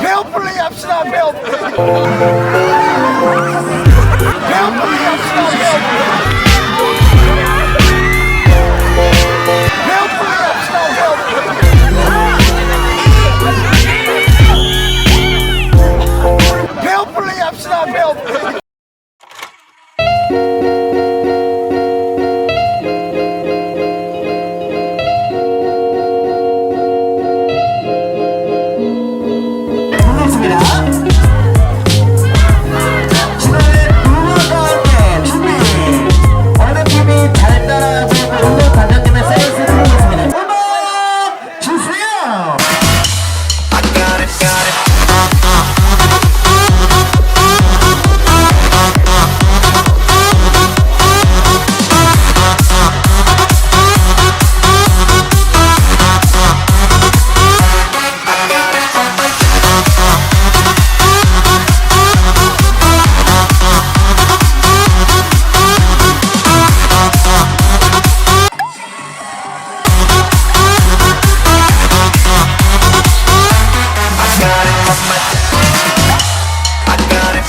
배고플레이 합시다 페어플레이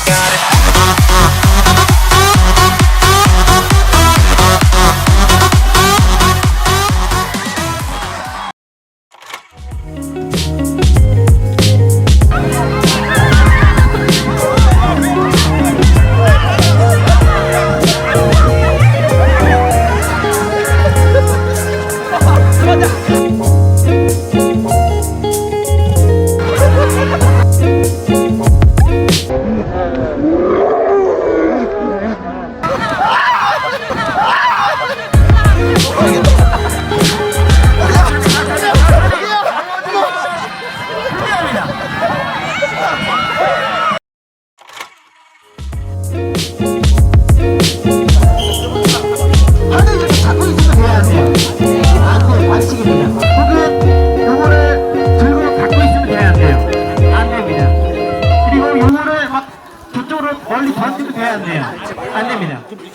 got it. নিবি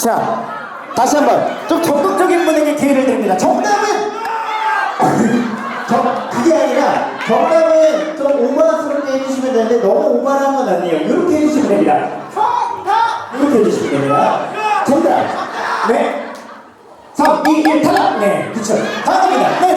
자, 다시 한번 좀 적극적인 분에게 기회를 드립니다. 정답은 정, 그게 아니라 정답은 좀 오버스럽게 해주시면 되는데 너무 오버한 건 아니에요. 이렇게 해주시면 됩니다. 정답! 이렇게 해주시면 됩니다. 정답. 네. 3, 2, 1, 탈락! 네, 그쵸. 다음입니다. 네,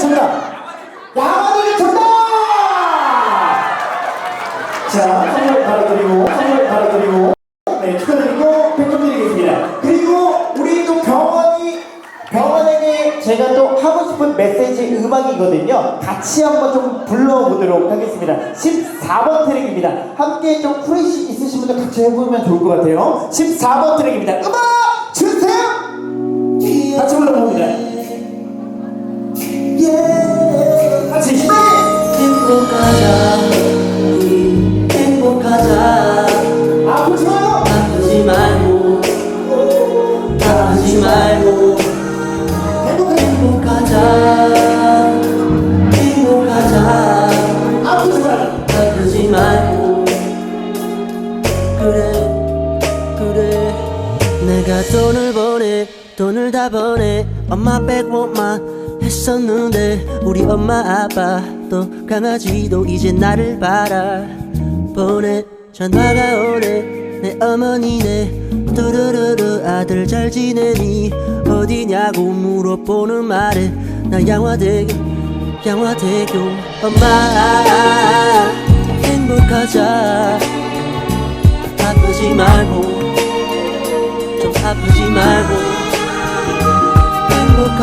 음악이거든요. 같이 한번 좀 불러보도록 하겠습니다. 14번 트랙입니다. 함께 좀 후레쉬 있으신 분들 같이 해보면 좋을 것 같아요. 14번 트랙입니다. 음악 주세요! 같이 불러봅니다. 예! 같이 시작! 빼고만 했었는데 우리 엄마 아빠 또 강아지도 이제 나를 바라 보내 전화가 오네. 내 어머니네. 뚜루루루 아들 잘 지내니 어디냐고 물어보는 말에 나 양화대교 양화대교. 엄마 행복하자. 아프지 말고 좀 아프지 말고 행복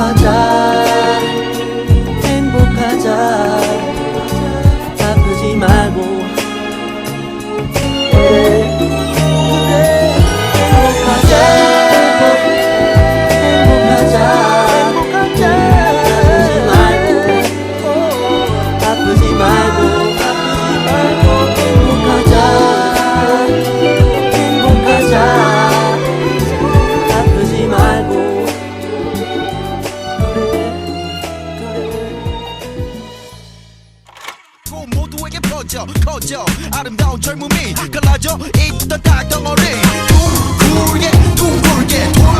아름다운 젊음이 갈라져 있던 닭덩어리. 둥글게 둥글게 돌